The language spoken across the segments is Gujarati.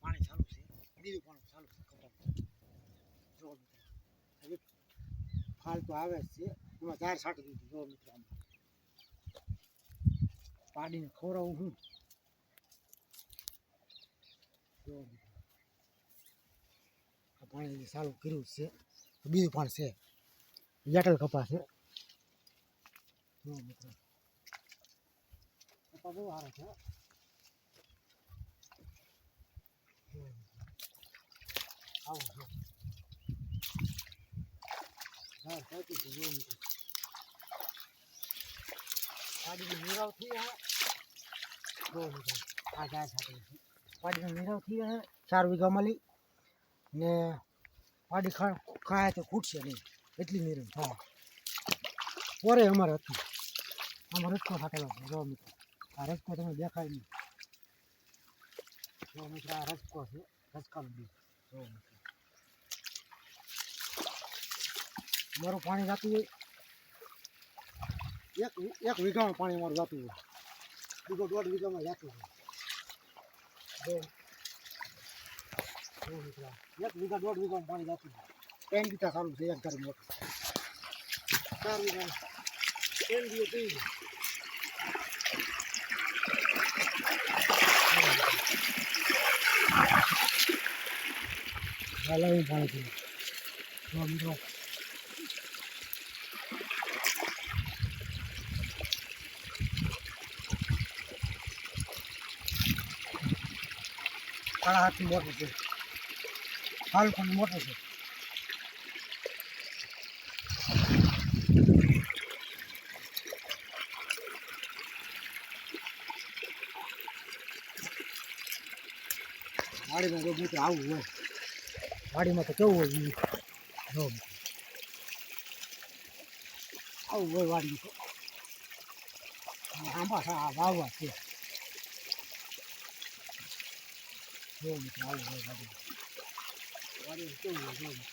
પાણી ચાલુ છે. બીજું પાણી ચાલુ છે કપડામાં હવે ફાલ આવે છે. એમાં ચાર છાંટી દીધું, જો મિત્રો, આમાં. પાડીને ખવડાવું હું? જો આ પાણી ચાલુ કર્યું છે બીજું પણ છે. યાટલ કપા છે. કપા બહુ સારો છે હો. જો મિત્રો. આવો થઈ હે જો મિત્રો આ થઈ હે ચાર વીઘા મળી ને પાડી ખાય તો ખૂટશે નહીં એટલી નીરવ હા પોરે અમારે હતી આમાં રસકો થાકેલો છે જો મિત્રો આ રસ્તો તમે દેખાય નહીં જો મિત્રો આ રસ્તો છે રસકાનું બીજ જો મિત્રો મારું પાણી જતું હોય એક એક વીઘામાં પાણી મારું જતું હોય બીજો દોઢ વીઘામાં જતું હોય એક વીઘા દોઢ વીઘામાં પાણી જતું હોય ત્રણ વીઘા સારું છે એક ઘર ચાર વીઘા ત્રણ વીઘા થઈ જાય હાલ પાણી પીવું સાડા હાથની મોટું છે. હાલ પણ મોટું છે. વાડીમાં જો મિત્રો આવું હોય, વાડીમાં તો કેવું હોય જો આવું હોય વાડી તો. આંબા વાવવા છે. જો મિત્રો આવું હોય વાડી વાડી કેવું હોય જો.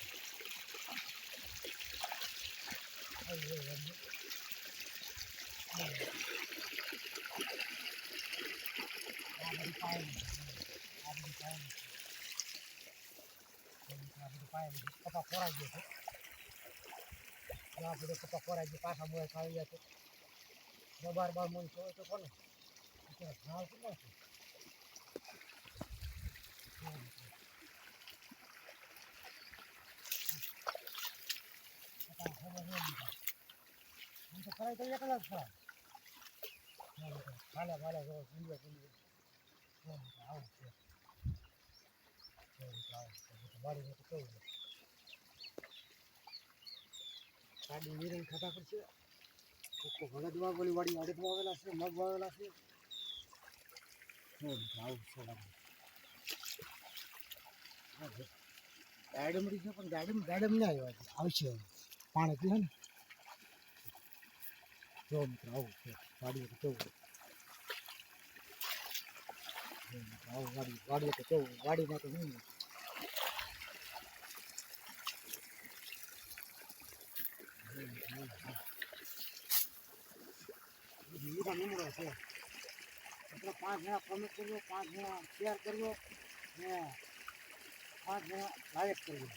કપા ખોરાઈ ગયો છે આ બધો કપા ખોરાઈ ગયો પાછા મોય ખાઈ ગયા છે બાર બાર જોવે તો કોને ભાવ કેટલો છે જો મિત્રો. કપા ખબર નહીં મિત્રો. આમ તો એકલા જ મિત્રો, ભાલે ભાલે જો ગુંડિયા ગુંડિયા જો મિત્રો, આવું છે છે. વાડીમાં તો કેવું ગાડી નિરણ ખાતા પડશે કોકો ભગત વાવેલી વાડી અડદ વાવેલા છે મગ વાવેલા છે આવું છે વાડી. હા, જો. ગાડી મળી પણ ગાડી ગાડમ ના આવ્યો આવશે પાણી પીએ ને જો મિત્રો આવું વાડીએ તો કેવું હોય. જો મિત્રો, આવું વાડી તો હોય. વાડીમાં તો નહીં મિત્રો, છે. પાંચ જણા કોમેન્ટ કર્યો પાંચ જણા શેર કર્યો ને પાંચ જણા લાયક કરજો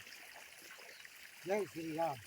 જય શ્રી રામ.